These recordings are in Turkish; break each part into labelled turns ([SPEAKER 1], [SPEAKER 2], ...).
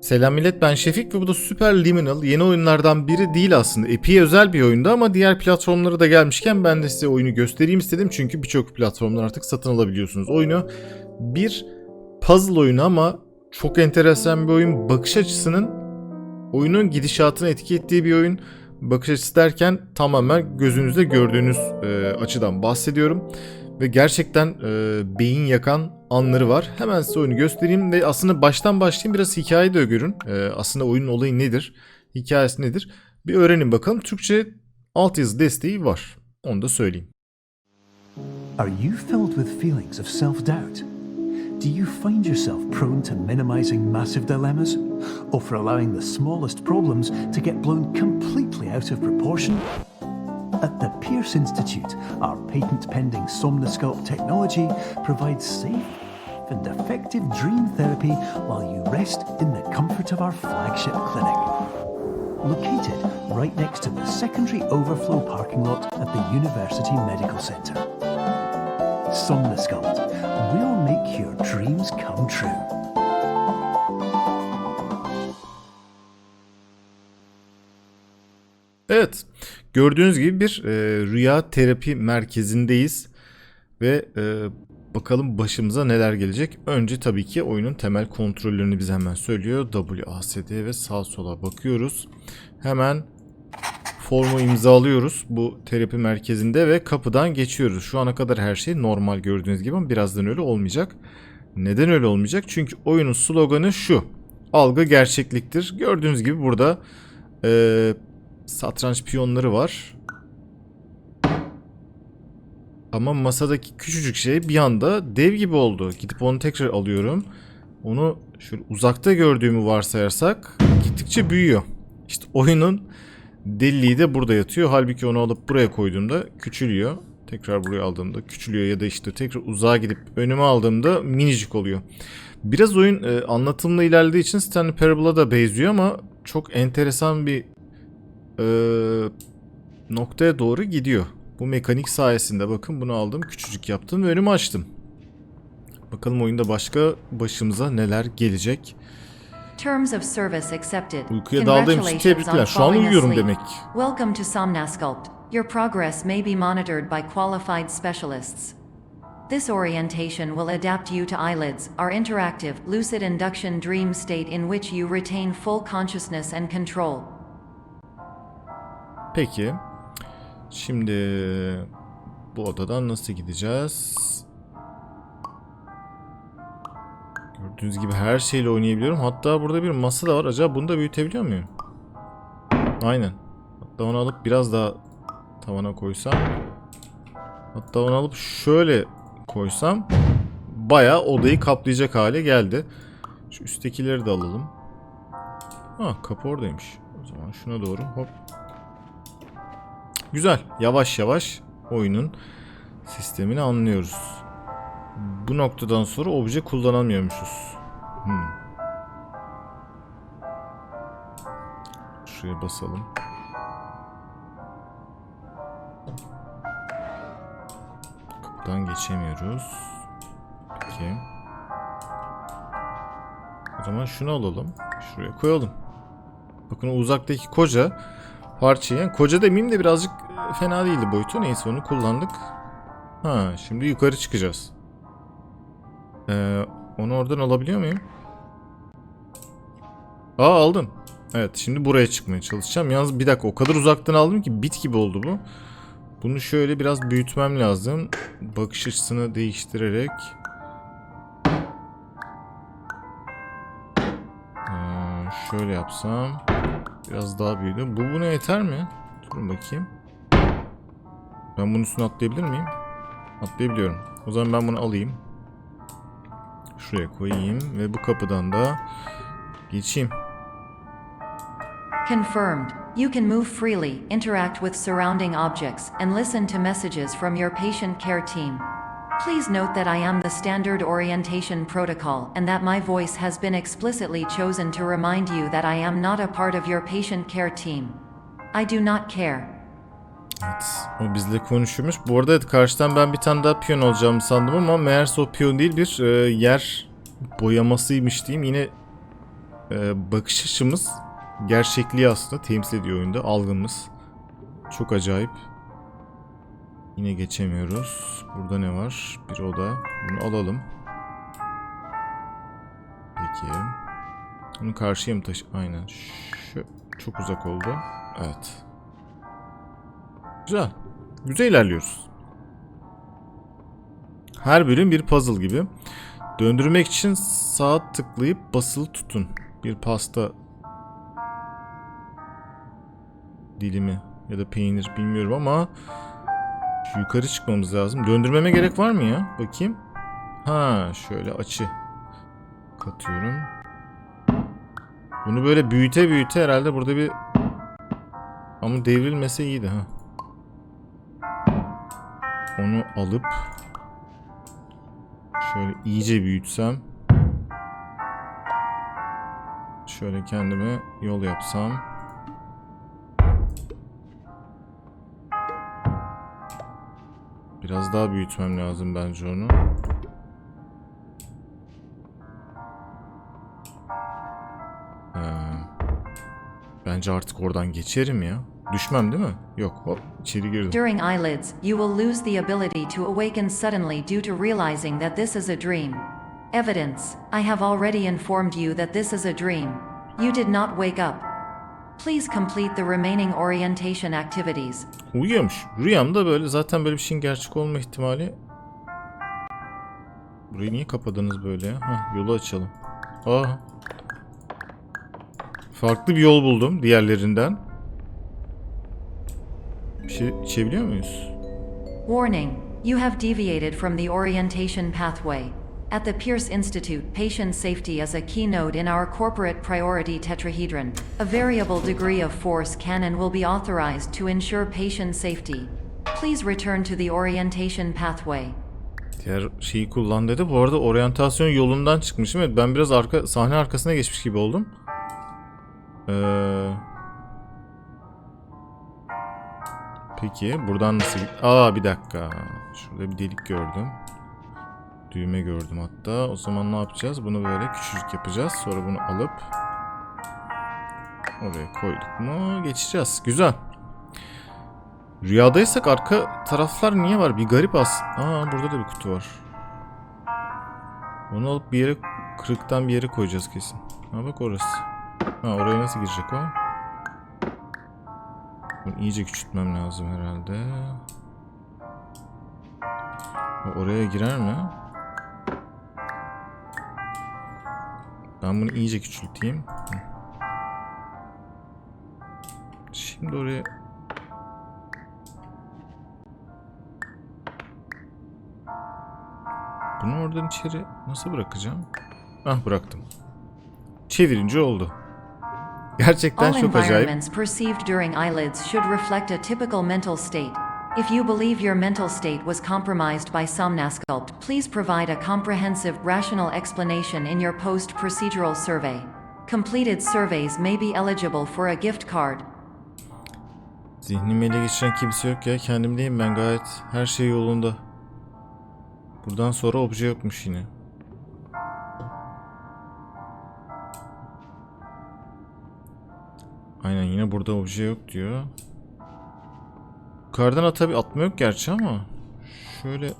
[SPEAKER 1] Selam millet ben Şefik ve bu da Super Liminal yeni oyunlardan biri değil aslında. Epi'ye özel bir oyunda ama diğer platformlara da gelmişken ben de size oyunu göstereyim istedim. Çünkü birçok platformdan artık satın alabiliyorsunuz oyunu. Bir puzzle oyunu ama çok enteresan bir oyun. Bakış açısının oyunun gidişatını etki ettiği bir oyun. Bakış açısı derken tamamen gözünüzde gördüğünüz e, açıdan bahsediyorum. Ve gerçekten e, beyin yakan anları var. Hemen size oyunu göstereyim ve aslında baştan başlayayım biraz hikayeyi de görün. E, aslında oyunun olayı nedir? Hikayesi nedir? Bir öğrenin bakalım. Türkçe altyazı desteği var. Onu da söyleyeyim.
[SPEAKER 2] Are you filled with feelings of self doubt? Do you find yourself prone to minimizing massive dilemmas? Or for allowing the smallest problems to get blown completely out of proportion? At the Pierce Institute, our patent pending Somnosculpt technology provides safe and effective dream therapy while you rest in the comfort of our flagship clinic. Located right next to the secondary overflow parking lot at the University Medical Center. Somnosculpt will make your dreams come true.
[SPEAKER 1] Evet. Gördüğünüz gibi bir e, rüya terapi merkezindeyiz. Ve e, bakalım başımıza neler gelecek. Önce tabii ki oyunun temel kontrollerini bize hemen söylüyor. WASD ve sağ sola bakıyoruz. Hemen formu imzalıyoruz bu terapi merkezinde ve kapıdan geçiyoruz. Şu ana kadar her şey normal gördüğünüz gibi ama birazdan öyle olmayacak. Neden öyle olmayacak? Çünkü oyunun sloganı şu. Algı gerçekliktir. Gördüğünüz gibi burada e, satranç piyonları var. Ama masadaki küçücük şey bir anda dev gibi oldu. Gidip onu tekrar alıyorum. Onu şöyle uzakta gördüğümü varsayarsak gittikçe büyüyor. İşte oyunun deliliği de burada yatıyor. Halbuki onu alıp buraya koyduğumda küçülüyor. Tekrar buraya aldığımda küçülüyor ya da işte tekrar uzağa gidip önüme aldığımda minicik oluyor. Biraz oyun e, anlatımla ilerlediği için Stanley Parable'a da benziyor ama çok enteresan bir e, noktaya doğru gidiyor. Bu mekanik sayesinde bakın bunu aldım küçücük yaptım ve önümü açtım. Bakalım oyunda başka başımıza neler gelecek.
[SPEAKER 3] Terms of service accepted.
[SPEAKER 1] Uykuya daldığım için tebrikler. Şu an uyuyorum demek.
[SPEAKER 3] Welcome to Somnasculpt. Your progress may be monitored by qualified specialists. This orientation will adapt you to eyelids, our interactive, lucid induction dream state in which you retain full consciousness and control.
[SPEAKER 1] Peki. Şimdi bu odadan nasıl gideceğiz? Gördüğünüz gibi her şeyle oynayabiliyorum. Hatta burada bir masa da var. Acaba bunu da büyütebiliyor muyum? Aynen. Hatta onu alıp biraz daha tavana koysam. Hatta onu alıp şöyle koysam bayağı odayı kaplayacak hale geldi. Şu üsttekileri de alalım. Ha kapı oradaymış. O zaman şuna doğru hop Güzel. Yavaş yavaş oyunun sistemini anlıyoruz. Bu noktadan sonra obje kullanamıyormuşuz. Hmm. Şuraya basalım. Kapıdan geçemiyoruz. Peki. O zaman şunu alalım. Şuraya koyalım. Bakın uzaktaki koca parçayı. Yani koca demeyeyim de birazcık fena değildi boyutu. Neyse onu kullandık. Ha şimdi yukarı çıkacağız. Ee, onu oradan alabiliyor muyum? Aa aldım. Evet şimdi buraya çıkmaya çalışacağım. Yalnız bir dakika o kadar uzaktan aldım ki bit gibi oldu bu. Bunu şöyle biraz büyütmem lazım. Bakış açısını değiştirerek. Aa, şöyle yapsam. Biraz daha büyüdü. Bu buna yeter mi? Durun bakayım. Ben bunun üstüne atlayabilir miyim? Atlayabiliyorum. O zaman ben bunu alayım. Şuraya koyayım ve bu kapıdan da geçeyim.
[SPEAKER 3] Confirmed. You can move freely, interact with surrounding objects, and listen to messages from your patient care team. Please note that I am the standard orientation protocol and that my voice has been explicitly chosen to remind you that I am not a part of your patient care team. I do not care.
[SPEAKER 1] Evet, o bizle konuşuyormuş. Bu arada evet, karşıdan ben bir tane daha piyon olacağımı sandım ama meğerse o piyon değil bir e, yer boyamasıymış diyeyim. Yine e, bakış açımız gerçekliği aslında temsil ediyor oyunda. Algımız. Çok acayip. Yine geçemiyoruz. Burada ne var? Bir oda. Bunu alalım. Peki. Bunu karşıya mı taşı... Aynen. Şu çok uzak oldu. Evet. Güzel. Güzel ilerliyoruz. Her bölüm bir puzzle gibi. Döndürmek için sağ tıklayıp basılı tutun. Bir pasta dilimi ya da peynir bilmiyorum ama yukarı çıkmamız lazım. Döndürmeme gerek var mı ya? Bakayım. Ha, şöyle açı katıyorum. Bunu böyle büyüte büyüte herhalde burada bir ama devrilmese iyiydi ha. Onu alıp şöyle iyice büyütsem şöyle kendime yol yapsam biraz daha büyütmem lazım bence onu. Ee, bence artık oradan geçerim ya. Düşmem değil mi? Yok hop içeri girdim.
[SPEAKER 3] During eyelids, you will lose the ability to awaken suddenly due to realizing that this is a dream. Evidence I have already informed you that this is a dream. You did not wake up. Please complete the remaining orientation activities.
[SPEAKER 1] Uyuyormuş. Rüyamda böyle zaten böyle bir şeyin gerçek olma ihtimali. Burayı niye kapadınız böyle ya? Hah, yolu açalım. Aa. Farklı bir yol buldum diğerlerinden. Bir şey içebiliyor muyuz?
[SPEAKER 3] Warning You have deviated from the orientation pathway. At the Pierce Institute, patient safety is a keynote in our corporate priority tetrahedron. A variable degree of force can and will be authorized to ensure patient safety. Please return to the orientation pathway.
[SPEAKER 1] Diğer şeyi kullan dedi. Bu arada oryantasyon yolundan çıkmışım. Evet ben biraz arka sahne arkasına geçmiş gibi oldum. Ee... Peki buradan nasıl... Aa bir dakika. Şurada bir delik gördüm. Düğme gördüm hatta. O zaman ne yapacağız? Bunu böyle küçücük yapacağız. Sonra bunu alıp oraya koyduk mu geçeceğiz. Güzel. Rüyadaysak arka taraflar niye var? Bir garip as. Aa burada da bir kutu var. Onu alıp bir yere kırıktan bir yere koyacağız kesin. Ha bak orası. Ha oraya nasıl girecek o? Bunu iyice küçültmem lazım herhalde. Oraya girer mi? Ben bunu iyice küçülteyim. Şimdi oraya Bunu oradan içeri nasıl bırakacağım? Ah bıraktım. Çevirince oldu. Gerçekten
[SPEAKER 3] All
[SPEAKER 1] çok acayip.
[SPEAKER 3] If you believe your mental state was compromised by Somnasculpt, please provide a comprehensive, rational explanation in your post procedural survey. Completed surveys may be eligible for a gift card.
[SPEAKER 1] Zihnimi ele geçiren kimse yok ya. Kendimdeyim ben gayet. Her şey yolunda. Buradan sonra obje yokmuş yine. Aynen yine burada obje yok diyor. Yukarıdan atabi atma yok gerçi ama. Şöyle.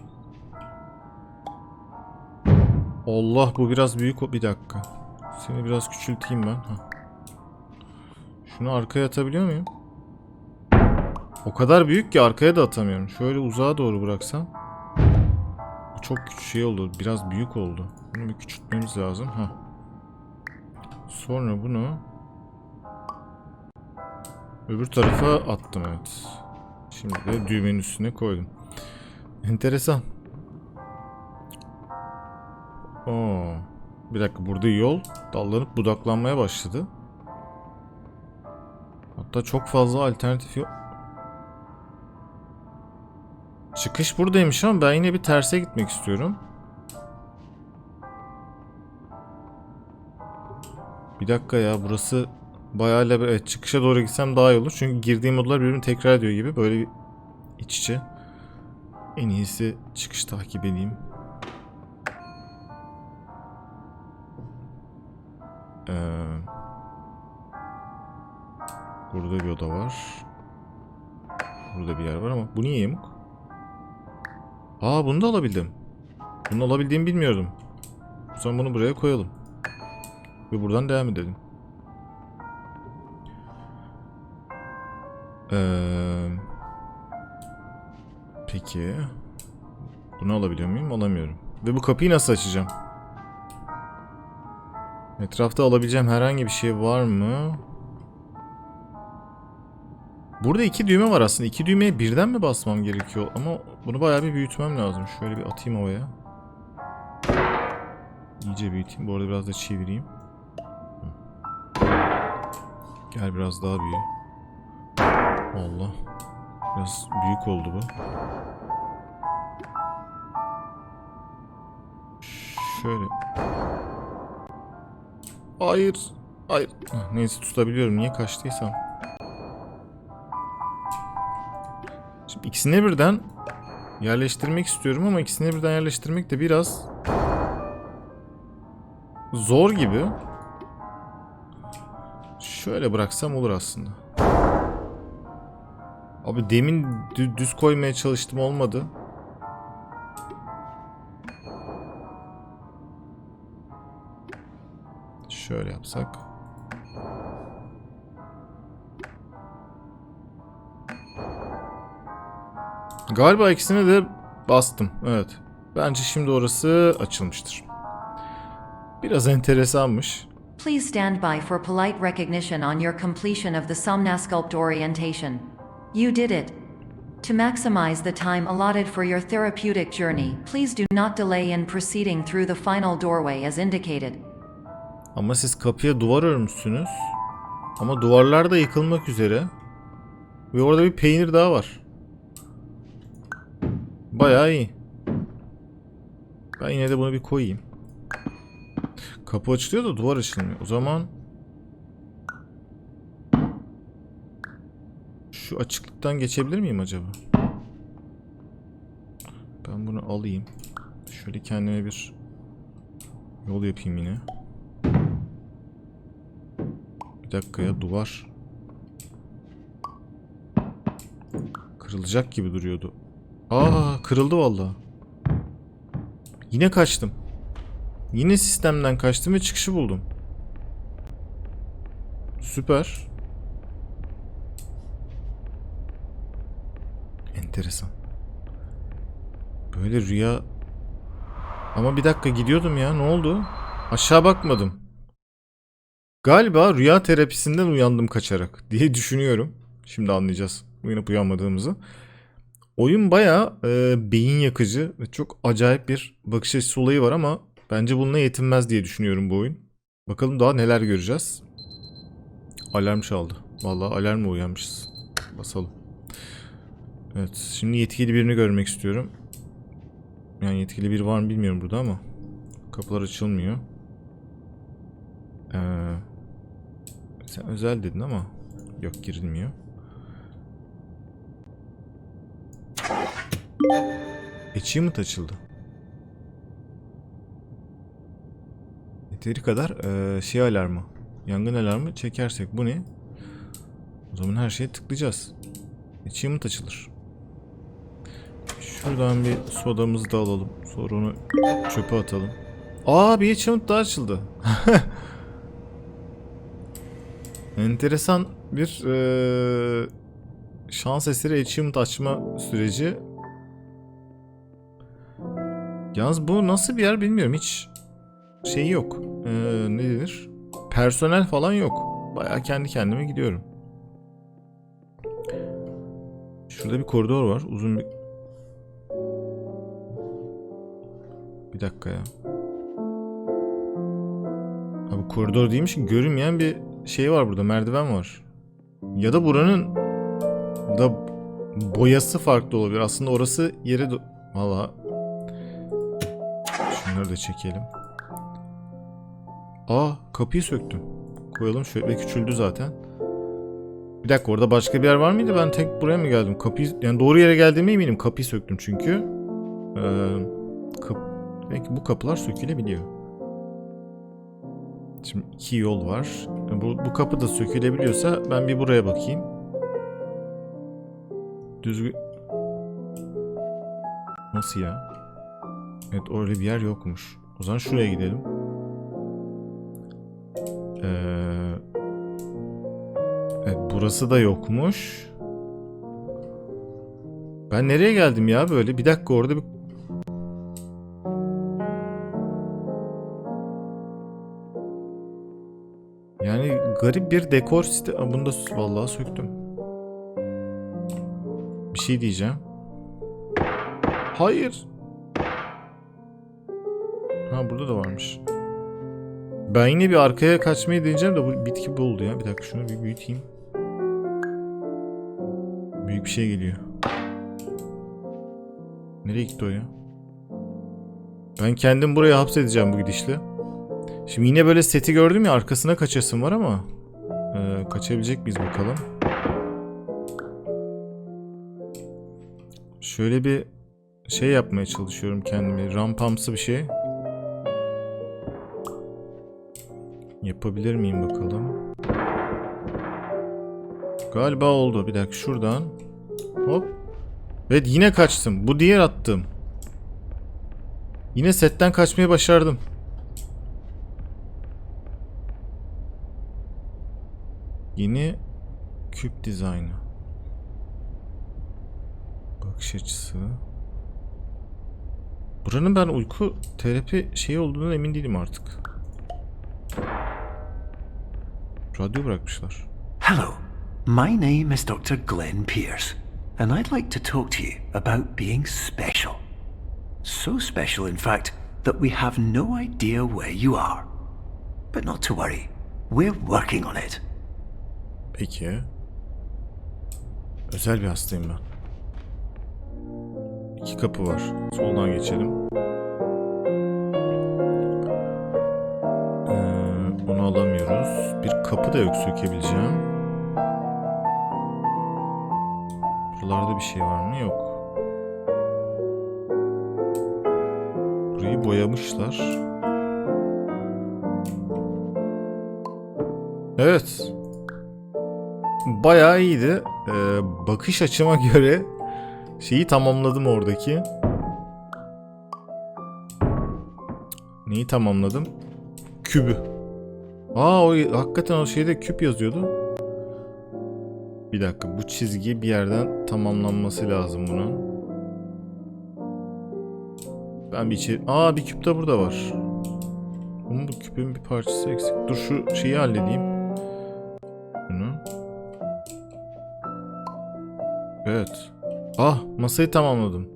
[SPEAKER 1] Allah bu biraz büyük bir dakika. Seni biraz küçülteyim ben. Ha. Şunu arkaya atabiliyor muyum? O kadar büyük ki arkaya da atamıyorum. Şöyle uzağa doğru bıraksam. Çok şey oldu. Biraz büyük oldu. Bunu bir küçültmemiz lazım. Ha. Sonra bunu öbür tarafa attım evet. Şimdi de düğmenin üstüne koydum. Enteresan. Oo. Bir dakika burada yol dallanıp budaklanmaya başladı. Hatta çok fazla alternatif yok. Çıkış buradaymış ama ben yine bir terse gitmek istiyorum. Bir dakika ya burası bayağı leber. Evet çıkışa doğru gitsem daha iyi olur. Çünkü girdiğim odalar birbirini tekrar ediyor gibi. Böyle iç içe. En iyisi çıkış takip edeyim. Ee, burada bir oda var. Burada bir yer var ama bu niye yamuk? Aa bunu da alabildim. Bunu alabildiğimi bilmiyordum. O zaman bunu buraya koyalım. Ve buradan devam edelim. Ee, peki. Bunu alabiliyor muyum? Alamıyorum. Ve bu kapıyı nasıl açacağım? Etrafta alabileceğim herhangi bir şey var mı? Burada iki düğme var aslında. İki düğmeye birden mi basmam gerekiyor? Ama bunu bayağı bir büyütmem lazım. Şöyle bir atayım havaya. İyice büyüteyim. Bu arada biraz da çevireyim. Gel biraz daha büyü. Allah. Biraz büyük oldu bu. Şöyle. Hayır. Hayır. Neyse tutabiliyorum. Niye kaçtıysam. Şimdi ikisini birden yerleştirmek istiyorum ama ikisini birden yerleştirmek de biraz zor gibi. Şöyle bıraksam olur aslında. Abi demin dü- düz koymaya çalıştım olmadı. Şöyle yapsak. Galiba ikisine de bastım. Evet. Bence şimdi orası açılmıştır. Biraz enteresanmış.
[SPEAKER 3] Please stand by for polite recognition on your completion of the Somnasculpt orientation. You did it. To maximize the time allotted for your therapeutic journey, please do not delay in proceeding through the final doorway as indicated.
[SPEAKER 1] Ama siz kapıya duvar örmüşsünüz. Ama duvarlar da yıkılmak üzere. Ve orada bir peynir daha var. Bayağı iyi. Ben yine de bunu bir koyayım. Kapı açılıyor da duvar açılmıyor. O zaman... Şu açıklıktan geçebilir miyim acaba? Ben bunu alayım. Şöyle kendime bir yol yapayım yine. Bir dakika ya duvar. Kırılacak gibi duruyordu. Aa kırıldı vallahi. Yine kaçtım. Yine sistemden kaçtım ve çıkışı buldum. Süper. Enteresan. Böyle rüya... Ama bir dakika gidiyordum ya ne oldu? Aşağı bakmadım. Galiba rüya terapisinden uyandım kaçarak diye düşünüyorum. Şimdi anlayacağız uyanıp uyanmadığımızı. Oyun bayağı e, beyin yakıcı ve çok acayip bir bakış açısı olayı var ama bence bununla yetinmez diye düşünüyorum bu oyun. Bakalım daha neler göreceğiz. Alarm çaldı. Vallahi alarmla uyanmışız. Basalım. Evet şimdi yetkili birini görmek istiyorum. Yani yetkili biri var mı bilmiyorum burada ama. Kapılar açılmıyor. Ee, sen özel dedin ama yok girilmiyor. Achievement açıldı. Yeteri kadar eee, şey alarmı. Yangın alarmı çekersek bu ne? O zaman her şeye tıklayacağız. Achievement açılır. Şuradan bir sodamızı da alalım. Sonra onu çöpe atalım. Aa bir achievement daha açıldı. Enteresan bir eee, şans eseri achievement açma süreci. Yalnız bu nasıl bir yer bilmiyorum. Hiç şey yok. Eee, ne denir? Personel falan yok. Bayağı kendi kendime gidiyorum. Şurada bir koridor var. Uzun bir... Bir dakika ya. Ha bu koridor değilmiş ki görünmeyen bir şey var burada. Merdiven var. Ya da buranın da boyası farklı olabilir. Aslında orası yere... Valla... Şunları da çekelim. Aa kapıyı söktüm. Koyalım şöyle ve küçüldü zaten. Bir dakika orada başka bir yer var mıydı? Ben tek buraya mı geldim? Kapıyı yani doğru yere geldiğime eminim. Kapıyı söktüm çünkü. Ee, kap, demek ki bu kapılar sökülebiliyor. Şimdi iki yol var. Bu, bu kapı da sökülebiliyorsa ben bir buraya bakayım. Düzgün... Nasıl ya? Evet öyle bir yer yokmuş. O zaman şuraya gidelim. Ee, evet burası da yokmuş. Ben nereye geldim ya böyle? Bir dakika orada bir... Yani garip bir dekor. Aa, Bunu da vallahi söktüm. Bir şey diyeceğim. Hayır. Ha burada da varmış. Ben yine bir arkaya kaçmayı deneyeceğim de bu bitki bu oldu ya. Bir dakika şunu bir büyüteyim. Büyük bir şey geliyor. Nereye gitti o ya? Ben kendim buraya hapsedeceğim bu gidişle. Şimdi yine böyle seti gördüm ya arkasına kaçasım var ama ee, kaçabilecek miyiz bakalım. Şöyle bir şey yapmaya çalışıyorum kendime. Rampamsı bir şey. Yapabilir miyim bakalım. Galiba oldu. Bir dakika şuradan. Hop. Evet yine kaçtım. Bu diğer attım. Yine setten kaçmayı başardım. Yeni küp dizaynı. Bakış açısı. Buranın ben uyku terapi şeyi olduğundan emin değilim artık. Radyo bırakmışlar.
[SPEAKER 2] Hello, my name is Dr. Glenn Pierce, and I'd like to talk to you about being special. So special, in fact, that we have no idea where you are. But not to worry, we're working on it.
[SPEAKER 1] Peki. Özel bir hastayım ben. İki kapı var. Soldan geçelim. Ee, onu alamıyoruz. Bir kapı da yok sökebileceğim. Buralarda bir şey var mı? Yok. Burayı boyamışlar. Evet. Bayağı iyiydi. Ee, bakış açıma göre şeyi tamamladım oradaki. Neyi tamamladım? Kübü. Aa o hakikaten o şeyde küp yazıyordu. Bir dakika bu çizgi bir yerden tamamlanması lazım bunun. Ben bir içeri... Aa bir küp de burada var. Ama bu küpün bir parçası eksik. Dur şu şeyi halledeyim. Evet. Ah masayı tamamladım.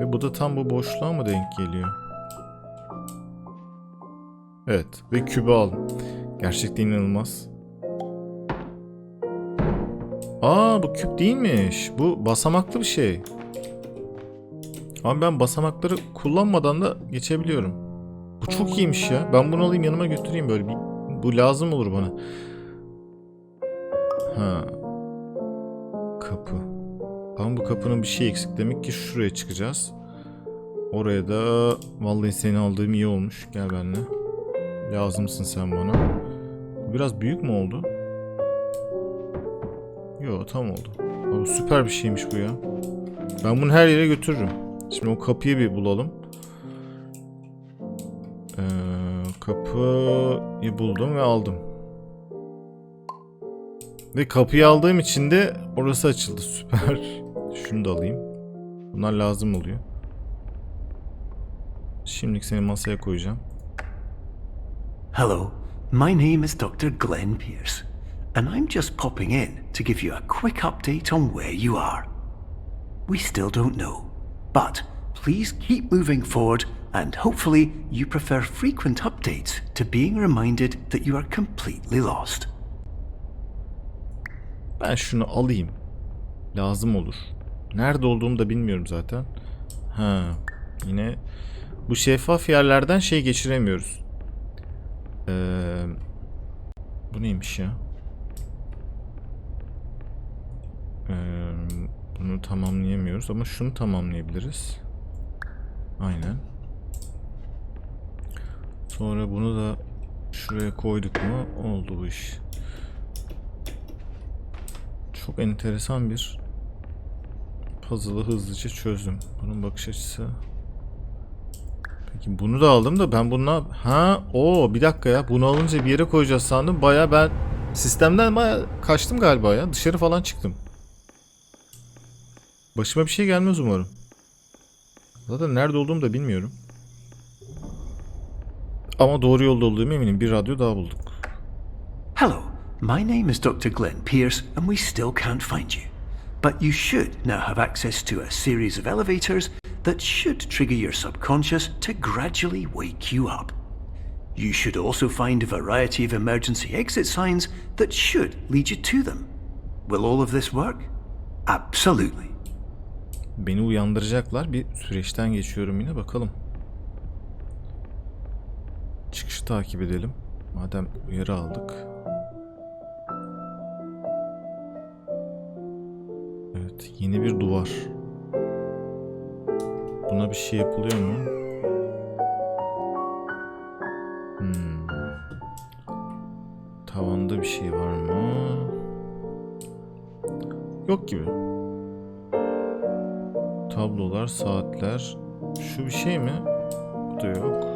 [SPEAKER 1] Ve bu da tam bu boşluğa mı denk geliyor? Evet ve kübü aldım. Gerçekten inanılmaz. Aa bu küp değilmiş. Bu basamaklı bir şey. Ama ben basamakları kullanmadan da geçebiliyorum. Bu çok iyiymiş ya. Ben bunu alayım yanıma götüreyim böyle bir. Bu lazım olur bana. Ha. Kapı. Ama bu kapının bir şey eksik. Demek ki şuraya çıkacağız. Oraya da vallahi seni aldığım iyi olmuş. Gel benimle. Lazımsın sen bana. Biraz büyük mü oldu? Yo tam oldu. Abi, süper bir şeymiş bu ya. Ben bunu her yere götürürüm. Şimdi o kapıyı bir bulalım. Ee, kapıyı buldum ve aldım. Ve kapıyı aldığım için de orası açıldı. Süper. Şunu da alayım. Bunlar lazım oluyor. Şimdilik seni masaya koyacağım.
[SPEAKER 2] Hello, my name is Dr. Glenn Pierce, and I'm just popping in to give you a quick update on where you are. We still don't know, but please keep moving forward, and hopefully, you prefer frequent updates to being reminded that you are completely lost.
[SPEAKER 1] Ben şunu alayım. Lazım olur. Nerede olduğumu da bilmiyorum zaten. Ha, yine bu şeffaf yerlerden şey geçiremiyoruz. Ee, bu neymiş ya? Ee, bunu tamamlayamıyoruz ama şunu tamamlayabiliriz. Aynen. Sonra bunu da Şuraya koyduk mu oldu bu iş. Çok enteresan bir puzzle'ı hızlıca çözdüm. Bunun bakış açısı. Peki bunu da aldım da ben bunu ne yap- Ha o bir dakika ya bunu alınca bir yere koyacağız sandım. Baya ben sistemden baya kaçtım galiba ya. Dışarı falan çıktım. Başıma bir şey gelmez umarım. Zaten nerede olduğumu da bilmiyorum. Ama doğru yolda olduğumu eminim. Bir radyo daha bulduk.
[SPEAKER 2] Hello, my name is Dr. Glenn Pierce, and we still can't find you. But you should now have access to a series of elevators that should trigger your subconscious to gradually wake you up. You should also find a variety of emergency exit signs that should lead you to them. Will all of this work? Absolutely.
[SPEAKER 1] Beni uyandıracaklar. Bir süreçten geçiyorum yine bakalım. Çıkışı takip edelim. Madem uyarı aldık. Evet, yeni bir duvar. Buna bir şey yapılıyor mu? Hmm. Tavanda bir şey var mı? Yok gibi. Tablolar, saatler. Şu bir şey mi? Bu da yok.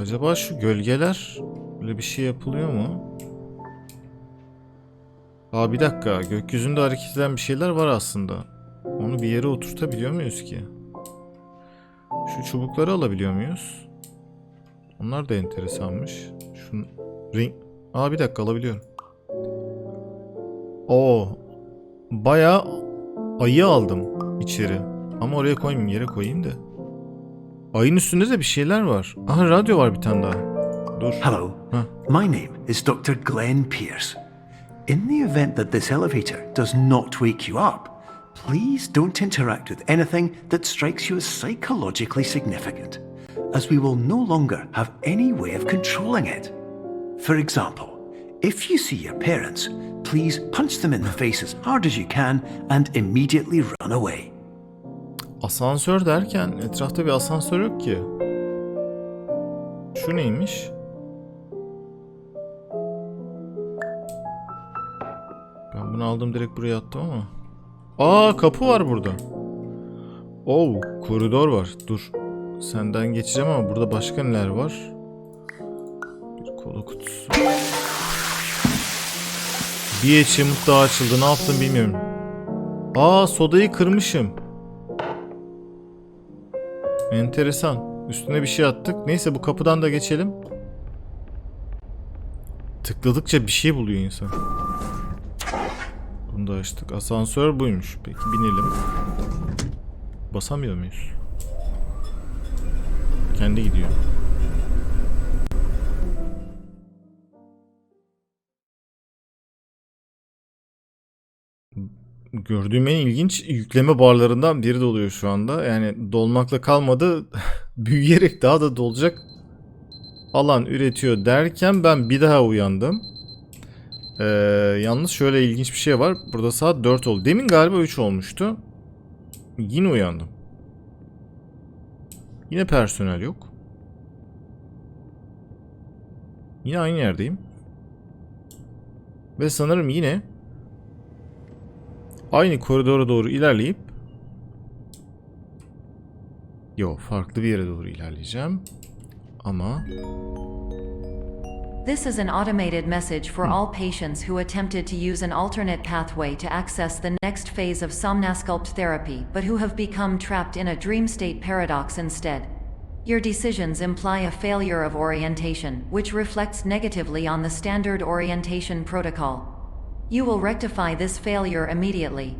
[SPEAKER 1] Acaba şu gölgeler böyle bir şey yapılıyor mu? Aa bir dakika. Gökyüzünde hareket eden bir şeyler var aslında. Onu bir yere oturtabiliyor muyuz ki? Şu çubukları alabiliyor muyuz? Onlar da enteresanmış. Şu ring... Aa bir dakika alabiliyorum. Oo. Bayağı ayı aldım içeri. Ama oraya koymayayım yere koyayım da. Ayın üstünde de bir şeyler var. Aha radyo var bir tane daha. Dur.
[SPEAKER 2] Hello,
[SPEAKER 1] Huh.
[SPEAKER 2] my name is Dr. Glenn Pierce. In the event that this elevator does not wake you up, please don't interact with anything that strikes you as psychologically significant, as we will no longer have any way of controlling it. For example, if you see your parents, please punch them in the face as hard as you can and immediately run away.
[SPEAKER 1] Asansör derken etrafta bir asansör yok ki. Şu neymiş? Bunu aldım direkt buraya attım ama. Aa kapı var burada. Oo koridor var. Dur. Senden geçeceğim ama burada başka neler var? Bir kola kutusu. Bir achievement daha açıldı. Ne yaptım bilmiyorum. Aa sodayı kırmışım. Enteresan. Üstüne bir şey attık. Neyse bu kapıdan da geçelim. Tıkladıkça bir şey buluyor insan. Da açtık. Asansör buymuş. Peki binelim. Basamıyor muyuz? Kendi gidiyor. Gördüğüm en ilginç yükleme barlarından biri doluyor şu anda. Yani dolmakla kalmadı. Büyüyerek daha da dolacak alan üretiyor derken ben bir daha uyandım. Ee, yalnız şöyle ilginç bir şey var. Burada saat 4 oldu. Demin galiba 3 olmuştu. Yine uyandım. Yine personel yok. Yine aynı yerdeyim. Ve sanırım yine aynı koridora doğru ilerleyip Yo farklı bir yere doğru ilerleyeceğim. Ama
[SPEAKER 3] This is an automated message for hmm. all patients who attempted to use an alternate pathway to access the next phase of Somnasculpt therapy but who have become trapped in a dream state paradox instead. Your decisions imply a failure of orientation, which reflects negatively on the standard orientation protocol. You will rectify this failure immediately.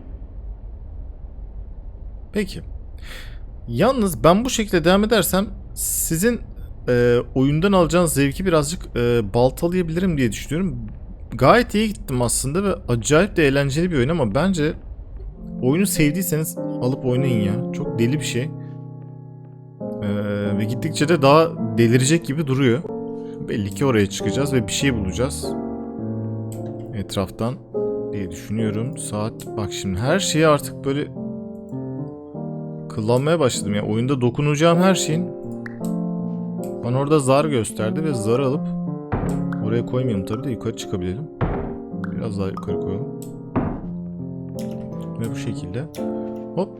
[SPEAKER 1] Peki. Yalnız ben bu şekilde devam edersem sizin e, oyundan alacağınız zevki birazcık e, baltalayabilirim diye düşünüyorum. Gayet iyi gittim aslında ve acayip de eğlenceli bir oyun ama bence oyunu sevdiyseniz alıp oynayın ya. Çok deli bir şey. E, ve gittikçe de daha delirecek gibi duruyor. Belli ki oraya çıkacağız ve bir şey bulacağız. Etraftan diye düşünüyorum. Saat bak şimdi her şeyi artık böyle kullanmaya başladım ya. Oyunda dokunacağım her şeyin Bana orada zar gösterdi ve zarı alıp oraya koymayalım tabii de yukarı çıkabilelim. Biraz daha yukarı koyalım. Ve bu şekilde hop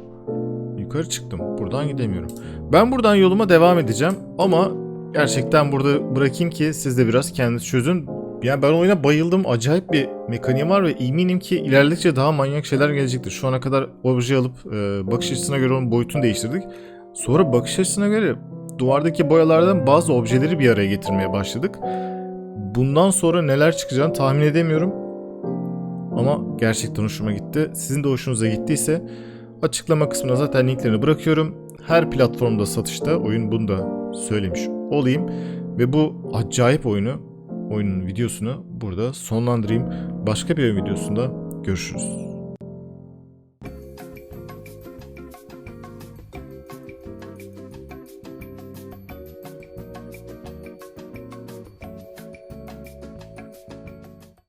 [SPEAKER 1] yukarı çıktım. Buradan gidemiyorum. Ben buradan yoluma devam edeceğim ama gerçekten burada bırakayım ki siz de biraz kendiniz çözün. Yani ben oyuna bayıldım. Acayip bir mekaniği var ve eminim ki ilerledikçe daha manyak şeyler gelecektir. Şu ana kadar obje alıp e, bakış açısına göre onun boyutunu değiştirdik. Sonra bakış açısına göre duvardaki boyalardan bazı objeleri bir araya getirmeye başladık. Bundan sonra neler çıkacağını tahmin edemiyorum. Ama gerçekten hoşuma gitti. Sizin de hoşunuza gittiyse açıklama kısmına zaten linklerini bırakıyorum. Her platformda satışta oyun bunu da söylemiş olayım. Ve bu acayip oyunu, oyunun videosunu burada sonlandırayım. Başka bir oyun videosunda görüşürüz.